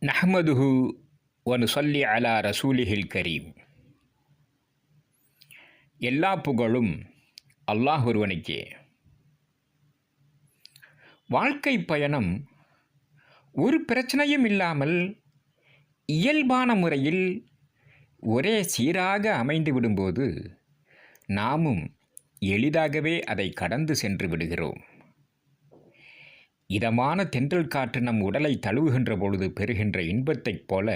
நஹ்மதுஹு one சொல்லி அலா ரசூலிஹில் கரீம். எல்லா புகழும் அல்லாஹ் ஒருவனுக்கே. வாழ்க்கை பயணம் ஒரு பிரச்சனையும் இல்லாமல் இயல்பான முறையில் ஒரே சீராக அமைந்து விடும்போது நாமும் எளிதாகவே அதை கடந்து சென்று விடுகிறோம். இதமான தென்றல் காற்று நம் உடலை தழுவுகின்ற பொழுது பெறுகின்ற இன்பத்தைப் போல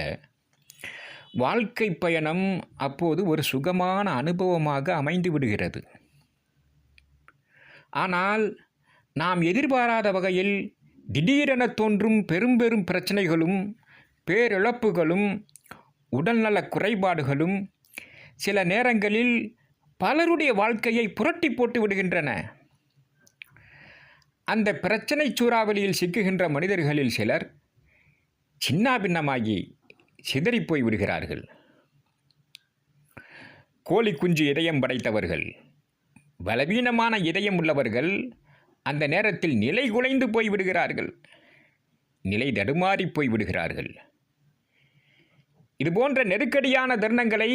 வாழ்க்கை பயணம் அப்போது ஒரு சுகமான அனுபவமாக அமைந்து விடுகிறது. ஆனால் நாம் எதிர்பாராத வகையில் திடீரென தோன்றும் பெரும் பெரும் பிரச்சனைகளும் பேரிழப்புகளும் உடல்நலக் குறைபாடுகளும் சில நேரங்களில் பலருடைய வாழ்க்கையை புரட்டி போட்டு விடுகின்றன. அந்த பிரச்சனை சூறாவளியில் சிக்குகின்ற மனிதர்களில் சிலர் சின்னாபின்னமாகி சிதறிப்போய் விடுகிறார்கள். கோழி குஞ்சு இதயம் படைத்தவர்கள் பலவீனமான இதயம் உள்ளவர்கள் அந்த நேரத்தில் நிலை குலைந்து போய் விடுகிறார்கள். நிலை தடுமாறி போய் விடுகிறார்கள். இதுபோன்ற நெருக்கடியான தருணங்களை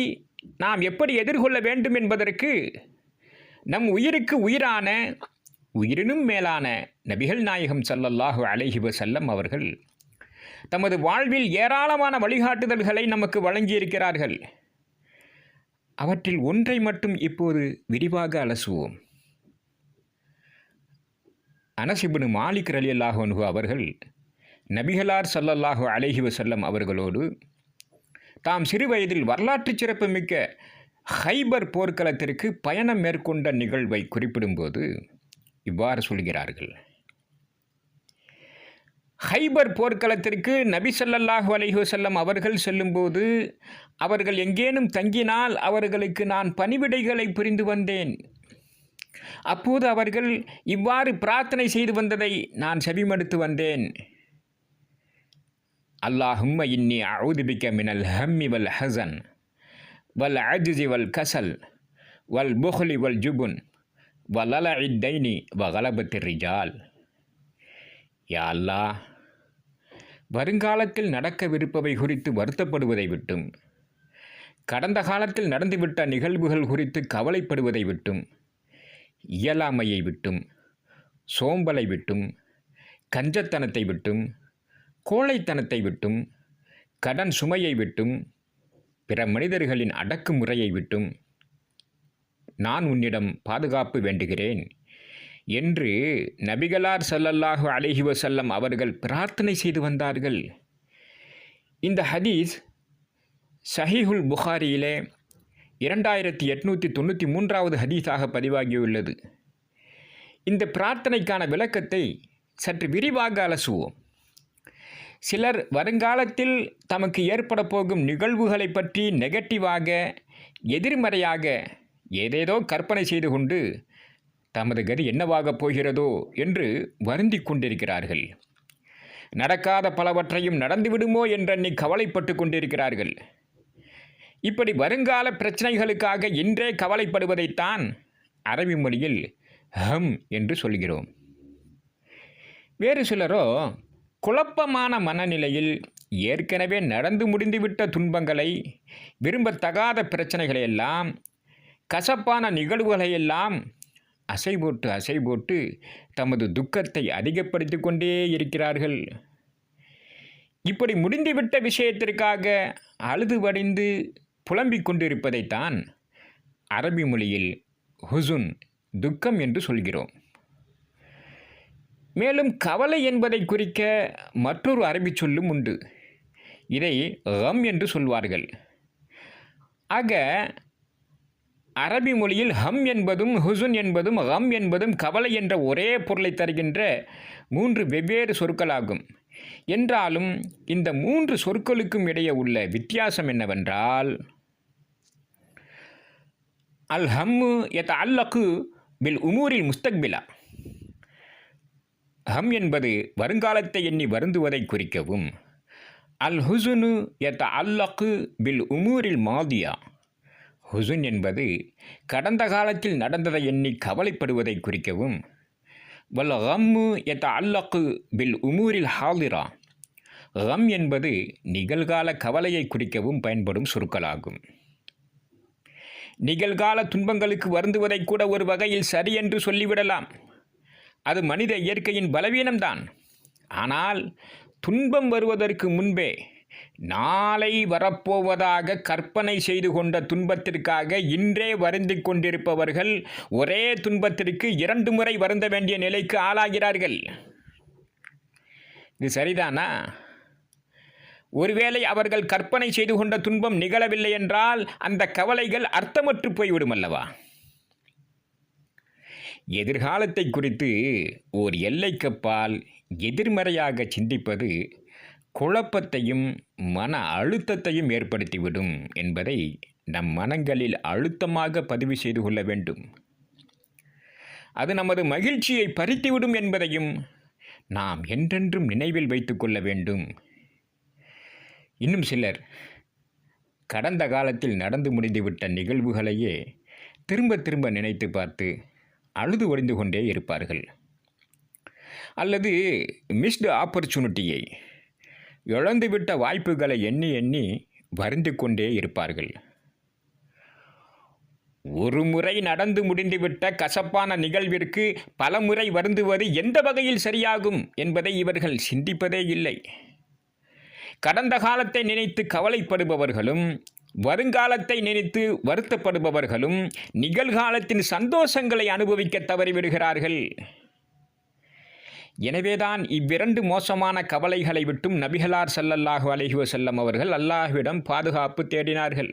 நாம் எப்படி எதிர்கொள்ள வேண்டும் என்பதற்கு நம் உயிருக்கு உயிரான உயிரினும் மேலான நபிகள் நாயகம் சல்லல்லாஹு அலைஹி செல்லம் அவர்கள் தமது வாழ்வில் ஏராளமான வழிகாட்டுதல்களை நமக்கு வழங்கியிருக்கிறார்கள். அவற்றில் ஒன்றை மட்டும் இப்போது விரிவாக அலசுவோம். அனசிபுனு மாலிக் ரலி அல்லாஹு அவர்கள் நபிகளார் சல்லல்லாஹு அலைஹி செல்லம் அவர்களோடு தாம் சிறுவயதில் வரலாற்று சிறப்புமிக்க ஹைபர் போர்க்களத்திற்கு பயணம் மேற்கொண்ட நிகழ்வை குறிப்பிடும்போது இவ்வாறு சொல்கிறார்கள். ஹைபர் போர்க்களத்திற்கு நபி சொல்லல்லாஹு அலைஹு செல்லம் அவர்கள் செல்லும்போது அவர்கள் எங்கேனும் தங்கினால் அவர்களுக்கு நான் பணிவிடைகளை புரிந்து வந்தேன். அப்போது அவர்கள் இவ்வாறு பிரார்த்தனை செய்து வந்ததை நான் செவிமடுத்து வந்தேன். அல்லாஹும்ம இன்னி அவுதுபிக்க மினல் ஹம்மி வல் ஹசன் வல் அஜிஜி வல் கசல் வல் புஹ்லி வல் ஜுபுன் வலல இத்தைனி வகலபத்து ரிஜால் யா வருங்காலத்தில் நடக்கவிருப்பவை குறித்து வருத்தப்படுவதை விட்டும் கடந்த காலத்தில் நடந்துவிட்ட நிகழ்வுகள் குறித்து கவலைப்படுவதை விட்டும் இயலாமையை விட்டும் சோம்பலை விட்டும் கஞ்சத்தனத்தை விட்டும் கோழைத்தனத்தை விட்டும் கடன் சுமையை விட்டும் பிற மனிதர்களின் அடக்குமுறையை விட்டும் நான் உன்னிடம் பாதுகாப்பு வேண்டுகிறேன். என்று நபிகளார் சல்லல்லாஹு அலஹி வசல்லம் அவர்கள் பிரார்த்தனை செய்து வந்தார்கள். இந்த ஹதீஸ் சஹீஹுல் புகாரியிலே இரண்டாயிரத்தி எட்நூற்றி தொண்ணூற்றி மூன்றாவது ஹதீஸாக பதிவாகியுள்ளது. இந்த பிரார்த்தனைக்கான விளக்கத்தை சற்று விரிவாக அலசுவோம். சிலர் வருங்காலத்தில் தமக்கு ஏற்பட போகும் நிகழ்வுகளை பற்றி நெகட்டிவாக எதிர்மறையாக ஏதேதோ கற்பனை செய்து கொண்டு தமது கதி என்னவாகப் போகிறதோ என்று வருந்தி கொண்டிருக்கிறார்கள். நடக்காத பலவற்றையும் நடந்துவிடுமோ என்றெண்ணி கவலைப்பட்டு கொண்டிருக்கிறார்கள். இப்படி வருங்கால பிரச்சனைகளுக்காக இன்றே கவலைப்படுவதைத்தான் அரபி மொழியில் ஹம் என்று சொல்கிறோம். வேறு சிலரோ குழப்பமான மனநிலையில் ஏற்கனவே நடந்து முடிந்துவிட்ட துன்பங்களை விரும்பத்தகாத பிரச்சனைகளையெல்லாம் கசப்பான நிகழ்வுகளையெல்லாம் அசை போட்டு அசை போட்டு தமது துக்கத்தை அதிகப்படுத்தி கொண்டே இருக்கிறார்கள். இப்படி முடிந்துவிட்ட விஷயத்திற்காக அழுது வடிந்து புலம்பிக் கொண்டிருப்பதைத்தான் அரபி மொழியில் ஹுசுன் துக்கம் என்று சொல்கிறோம். மேலும் கவலை என்பதை குறிக்க மற்றொரு அரபி சொல்லும் உண்டு. இதை கம் என்று சொல்வார்கள். ஆக அரபி மொழியில் ஹம் என்பதும் ஹுசுன் என்பதும் ஹம் என்பதும் கவலை என்ற ஒரே பொருளை தருகின்ற மூன்று வெவ்வேறு சொற்களாகும். என்றாலும் இந்த மூன்று சொற்களுக்கும் இடையே உள்ள வித்தியாசம் என்னவென்றால் அல் ஹம்மு எத் அல்லக்கு பில் உமூரில் முஸ்தக்பிலா. ஹம் என்பது வருங்காலத்தை எண்ணி வருந்துவதை குறிக்கவும். அல் ஹுசுனு எத் அல்லக்கு பில் உமூரில் மாதியா. ஹுசுன் என்பது கடந்த காலத்தில் நடந்ததை எண்ணி கவலைப்படுவதை குறிக்கவும் வல் ஹம்மு எத்த அல்லக்கு பில் உமூரில் ஹாலிரா ஹம் என்பது நிகழ்கால கவலையை குறிக்கவும் பயன்படும் சொற்களாகும். நிகழ்கால துன்பங்களுக்கு வருந்துவதை கூட ஒரு வகையில் சரி என்று சொல்லிவிடலாம். அது மனித இயற்கையின் பலவீனம்தான். ஆனால் துன்பம் வருவதற்கு முன்பே நாளை வரப்போவதாக கற்பனை செய்து கொண்ட துன்பத்திற்காக இன்றே வருந்தி கொண்டிருப்பவர்கள் ஒரே துன்பத்திற்கு இரண்டு முறை வருந்த வேண்டிய நிலைக்கு ஆளாகிறார்கள். இது சரிதானா? ஒருவேளை அவர்கள் கற்பனை செய்து கொண்ட துன்பம் நிகழவில்லை என்றால் அந்த கவலைகள் அர்த்தமற்று போய்விடும் அல்லவா? எதிர்காலத்தை குறித்து ஓர் எல்லைக்கப்பால் எதிர்மறையாக சிந்திப்பது குழப்பத்தையும் மன அழுத்தத்தையும் ஏற்படுத்திவிடும் என்பதை நம் மனங்களில் அழுத்தமாக பதிவு செய்து கொள்ள வேண்டும். அது நமது மகிழ்ச்சியை பறித்துவிடும் என்பதையும் நாம் என்றென்றும் நினைவில் வைத்துக்கொள்ள வேண்டும். இன்னும் சிலர் கடந்த காலத்தில் நடந்து முடிந்துவிட்ட நிகழ்வுகளையே திரும்ப திரும்ப நினைத்து பார்த்து அழுது ஒழிந்து கொண்டே இருப்பார்கள். அல்லது மிஸ்டு ஆப்பர்ச்சுனிட்டியை இழந்துவிட்ட வாய்ப்புகளை எண்ணி எண்ணி வருந்து கொண்டே இருப்பார்கள். ஒரு முறை நடந்து முடிந்துவிட்ட கசப்பான நிகழ்விற்கு பல முறை வருந்துவது எந்த வகையில் சரியாகும் என்பதை இவர்கள் சிந்திப்பதே இல்லை. கடந்த காலத்தை நினைத்து கவலைப்படுபவர்களும் வருங்காலத்தை நினைத்து வருத்தப்படுபவர்களும் நிகழ்காலத்தின் சந்தோஷங்களை அனுபவிக்க தவறிவிடுகிறார்கள். எனவேதான் இவ்விரண்டு மோசமான கவலைகளை விட்டும் நபிகளார் சல்லல்லாஹு அலைஹி செல்லம் அவர்கள் அல்லாஹ்விடம் பாதுகாப்பு தேடினார்கள்.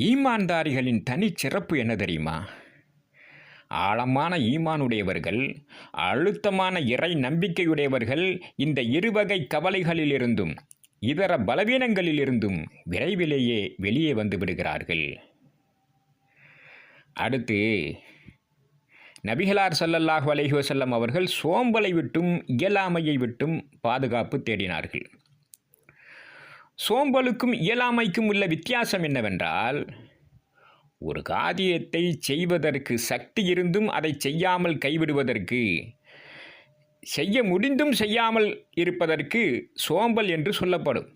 ஈமான்தாரிகளின் தனிச் சிறப்பு என்ன தெரியுமா? ஆழமான ஈமானுடையவர்கள் அழுத்தமான இறை நம்பிக்கையுடையவர்கள் இந்த இருவகை கவலைகளிலிருந்தும் இதர பலவீனங்களிலிருந்தும் விரைவிலேயே வெளியே வந்து விடுகிறார்கள். அடுத்து நபிகளார் ஸல்லல்லாஹு அலைஹி வஸல்லம் அவர்கள் சோம்பலை விட்டும் இயலாமையை விட்டும் பாதுகாப்பு தேடினார்கள். சோம்பலுக்கும் இயலாமைக்கும் உள்ள வித்தியாசம் என்னவென்றால் ஒரு காரியத்தை செய்வதற்கு சக்தி இருந்தும் அதை செய்யாமல் கைவிடுவதற்கு செய்ய முடிந்தும் செய்யாமல் இருப்பதற்கு சோம்பல் என்று சொல்லப்படும்.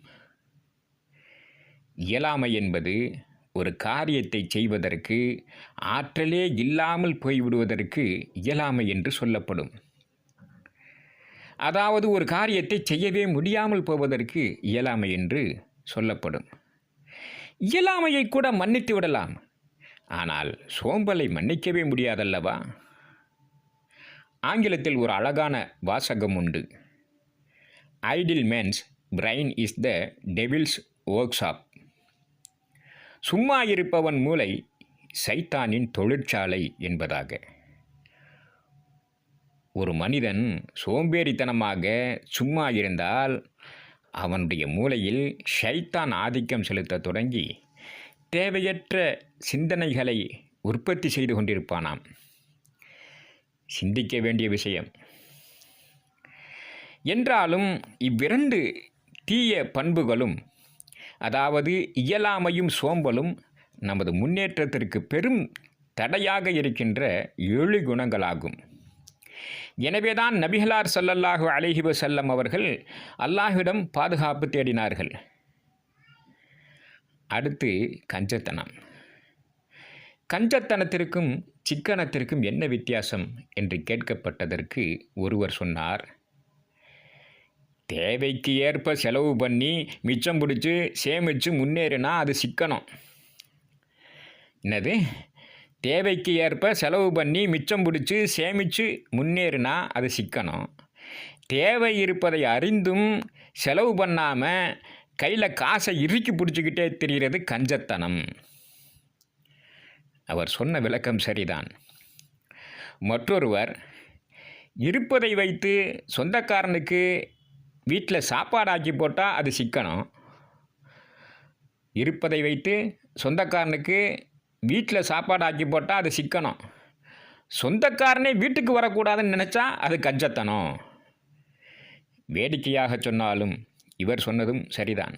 இயலாமை என்பது ஒரு காரியத்தை செய்வதற்கு ஆற்றலே இல்லாமல் போய்விடுவதற்கு இயலாமை என்று சொல்லப்படும். அதாவது ஒரு காரியத்தை செய்யவே முடியாமல் போவதற்கு இயலாமை என்று சொல்லப்படும். இயலாமையை கூட மன்னித்து விடலாம். ஆனால் சோம்பலை மன்னிக்கவே முடியாதல்லவா? ஆங்கிலத்தில் ஒரு அழகான வாசகம் உண்டு. Idle man's brain is the devil's workshop சும்மா இருப்பவன் மூளை சைத்தானின் தொழிற்சாலை என்பதாக. ஒரு மனிதன் சோம்பேறித்தனமாக சும்மா இருந்தால் அவனுடைய மூளையில் ஷைத்தான் ஆதிக்கம் செலுத்தத் தொடங்கி தேவையற்ற சிந்தனைகளை உற்பத்தி செய்து கொண்டிருப்பானாம். சிந்திக்க வேண்டிய விஷயம். என்றாலும் இவ்விரண்டு தீய பண்புகளும் அதாவது இயலாமையும் சோம்பலும் நமது முன்னேற்றத்திற்கு பெரும் தடையாக இருக்கின்ற ஏழு குணங்களாகும். எனவேதான் நபிகளார் சல்லல்லாஹு அலைஹி செல்லம் அவர்கள் அல்லாஹிடம் பாதுகாப்பு தேடினார்கள். அடுத்து கஞ்சத்தனம். கஞ்சத்தனத்திற்கும் சிக்கனத்திற்கும் என்ன வித்தியாசம் என்று கேட்கப்பட்டதற்கு ஒருவர் சொன்னார். தேவைக்கு ஏற்ப செலவு பண்ணி மிச்சம் பிடிச்சி சேமித்து முன்னேறினா அது சிக்கனம். என்னது? தேவைக்கு ஏற்ப செலவு பண்ணி மிச்சம் பிடிச்சி சேமித்து முன்னேறினா அது சிக்கனம். தேவை இருப்பதை அறிந்தும் செலவு பண்ணாமல் கையில் காசை இறுக்கி பிடிச்சிக்கிட்டே தெரிகிறது கஞ்சத்தனம். அவர் சொன்ன விளக்கம் சரிதான். மற்றொருவர் இருப்பதை வைத்து சொந்தக்காரனுக்கு வீட்டில் சாப்பாடு ஆக்கி போட்டால் அது சிக்கனம். இருப்பதை வைத்து சொந்தக்காரனுக்கு வீட்டில் சாப்பாடு ஆக்கி போட்டால் அது சிக்கனம். சொந்தக்காரனே வீட்டுக்கு வரக்கூடாதுன்னு நினச்சா அது கஞ்சத்தனம். வேடிக்கையாக சொன்னாலும் இவர் சொன்னதும் சரிதான்.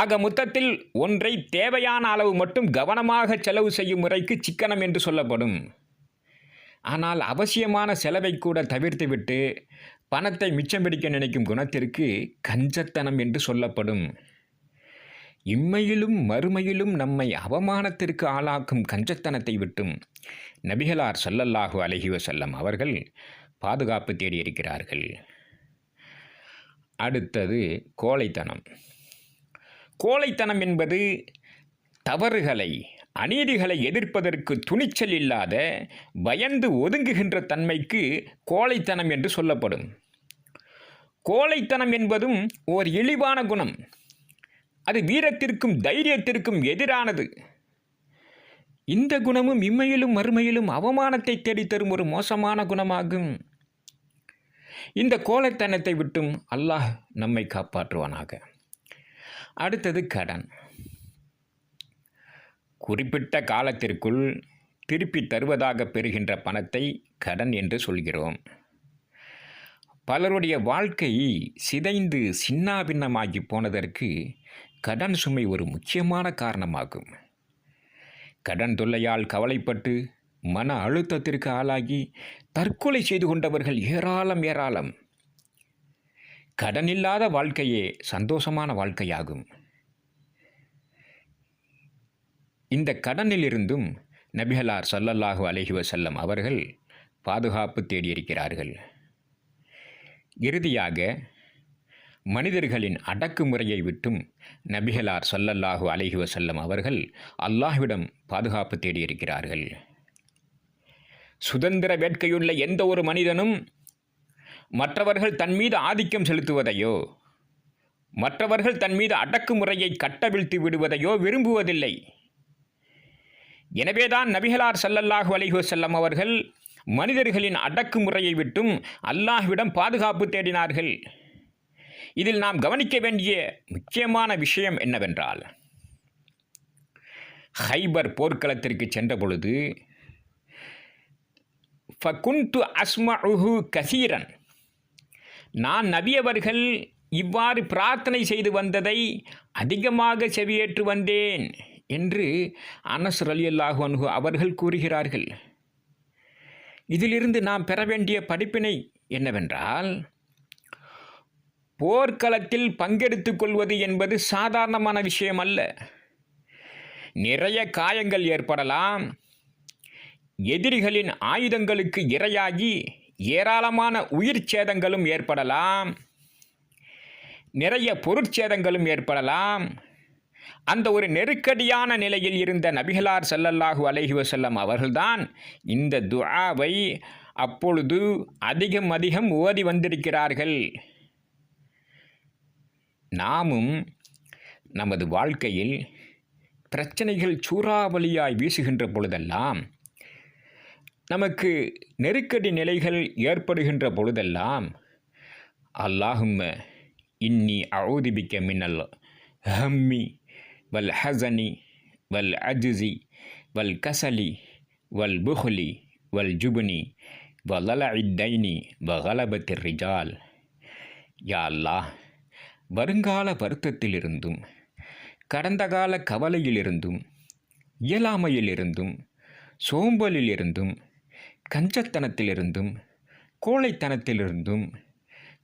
ஆக மொத்தத்தில் ஒன்றை தேவையான அளவு மட்டும் கவனமாக செலவு செய்யும் முறைக்கு சிக்கனம் என்று சொல்லப்படும். ஆனால் அவசியமான செலவை கூட தவிர்த்துவிட்டு பணத்தை மிச்சம் பிடிக்க நினைக்கும் குணத்திற்கு கஞ்சத்தனம் என்று சொல்லப்படும். இம்மையிலும் மறுமையிலும் நம்மை அவமானத்திற்கு ஆளாக்கும் கஞ்சத்தனத்தை விட்டும் நபிகளார் சல்லல்லாஹு அலைஹி செல்லம் அவர்கள் பாதுகாப்பு தேடியிருக்கிறார்கள் அடுத்தது கோழைத்தனம். கோழைத்தனம் என்பது தவறுகளை அநீதிகளை எதிர்ப்பதற்கு துணிச்சல் இல்லாத பயந்து ஒதுங்குகின்ற தன்மைக்கு கோழைத்தனம் என்று சொல்லப்படும். கோழைத்தனம் என்பதும் ஓர் இழிவான குணம். அது வீரத்திற்கும் தைரியத்திற்கும் எதிரானது. இந்த குணமும் இம்மையிலும் மறுமையிலும் அவமானத்தை தேடித்தரும் ஒரு மோசமான குணமாகும். இந்த கோழைத்தனத்தை விட்டும் அல்லாஹ் நம்மை காப்பாற்றுவானாக. அடுத்தது கடன். குறிப்பிட்ட காலத்திற்குள் திருப்பி தருவதாக பெறுகின்ற பணத்தை கடன் என்று சொல்கிறோம். பலருடைய வாழ்க்கை சிதைந்து சின்னாபின்னமாகி போனதற்கு கடன் சுமை ஒரு முக்கியமான காரணமாகும். கடன் தொல்லையால் கவலைப்பட்டு மன அழுத்தத்திற்கு ஆளாகி தற்கொலை செய்து கொண்டவர்கள் ஏராளம் ஏராளம். கடன் இல்லாத வாழ்க்கையே சந்தோஷமான வாழ்க்கையாகும். இந்த கடனிலிருந்தும் நபிகளார் சல்லல்லாஹு அலஹி வசல்லம் அவர்கள் பாதுகாப்பு தேடியிருக்கிறார்கள். இறுதியாக மனிதர்களின் அடக்குமுறையை விட்டும் நபிகளார் சொல்லல்லாஹு அலைஹி வசல்லம் அவர்கள் அல்லாஹ்விடம் பாதுகாப்பு தேடியிருக்கிறார்கள். சுதந்திர வேட்கையுள்ள எந்த ஒரு மனிதனும் மற்றவர்கள் தன் மீது ஆதிக்கம் செலுத்துவதையோ மற்றவர்கள் தன் மீது அடக்குமுறையை கட்டவிழ்த்து விடுவதையோ விரும்புவதில்லை. எனவேதான் நபிகளார் சல்லல்லாஹு அலிஹு செல்லம் அவர்கள் மனிதர்களின் அடக்குமுறையை விட்டும் அல்லாஹ்விடம் பாதுகாப்பு தேடினார்கள். இதில் நாம் கவனிக்க வேண்டிய முக்கியமான விஷயம் என்னவென்றால் ஹைபர் போர்க்களத்திற்கு சென்ற பொழுது ஃபகுந்து அஸ்மஉஹு கசீரன். நான் நபியவர்கள் இவ்வாறு பிரார்த்தனை செய்து வந்ததை அதிகமாக செவியேற்று வந்தேன் என்று அனஸ் அலி அல்லாஹு அவர்கள் கூறுகிறார்கள். இதிலிருந்து நாம் பெற வேண்டிய படிப்பினை என்னவென்றால் போர்க்களத்தில் பங்கெடுத்துக் கொள்வது என்பது சாதாரணமான விஷயம் அல்ல நிறைய காயங்கள் ஏற்படலாம். எதிரிகளின் ஆயுதங்களுக்கு இரையாகி ஏராளமான உயிர் சேதங்களும் ஏற்படலாம். நிறைய பொருட்சேதங்களும் ஏற்படலாம். அந்த ஒரு நெருக்கடியான நிலையில் இருந்த நபிகளார் செல்லல்லாஹு அலஹி வசல்லம் அவர்கள்தான் இந்த துஆவை அப்பொழுது அதிகம் அதிகம் ஓதி வந்திருக்கிறார்கள். நாமும் நமது வாழ்க்கையில் பிரச்சனைகள் சூறாவளியாய் வீசுகின்ற பொழுதெல்லாம் நமக்கு நெருக்கடி நிலைகள் ஏற்படுகின்ற பொழுதெல்லாம் அல்லாஹும்ம இன்னி அவுதிபிக்க மின்னல் ஹம்மி வல் ஹசனி வல் அஜுசி வல் கசலி வல் புஹ்லி வல் ஜுபுனி வலல இத்தைனி வகலபத்திர் ரிஜால் யா வருங்கால வருத்தத்திலிருந்தும் கடந்த கால கவலையிலிருந்தும் இயலாமையிலிருந்தும் சோம்பலிலிருந்தும் கஞ்சத்தனத்திலிருந்தும் கோழைத்தனத்திலிருந்தும்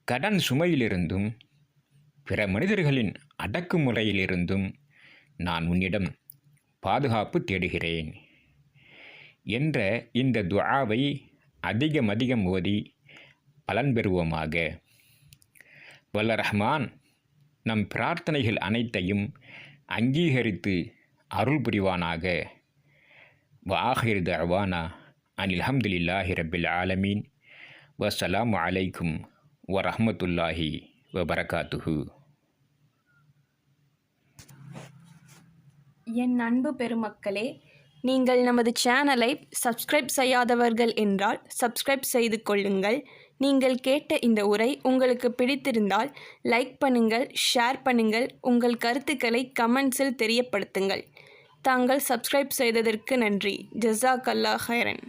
கடன் சுமையிலிருந்தும் பிற மனிதர்களின் அடக்குமுறையிலிருந்தும் நான் உன்னிடம் பாதுகாப்பு தேடுகிறேன் என்ற இந்த துஆவை அதிகம் அதிகம் ஓதி பலன் பெறுவோமாக. வல்ல ரஹ்மான் நம் பிரார்த்தனைகள் அனைத்தையும் அங்கீகரித்து அருள் புரிவானாக. வாஹிர் தவானா அனில் அஹமதுல்லாஹி ரபில் ஆலமீன். வசலாம் அலைக்கும் வரமத்துல்லாஹி வபரகாத்துஹூ என் அன்பு பெருமக்களே நீங்கள் நமது சேனலை சப்ஸ்கிரைப் செய்யாதவர்கள் என்றால் சப்ஸ்கிரைப் செய்து கொள்ளுங்கள். நீங்கள் கேட்ட இந்த உரை உங்களுக்கு பிடித்திருந்தால் லைக் பண்ணுங்கள் ஷேர் பண்ணுங்கள் உங்கள் கருத்துக்களை கமெண்ட்ஸில் தெரியப்படுத்துங்கள். தாங்கள் சப்ஸ்கிரைப் செய்ததற்கு நன்றி. ஜஸாக் அல்லா ஹைரன்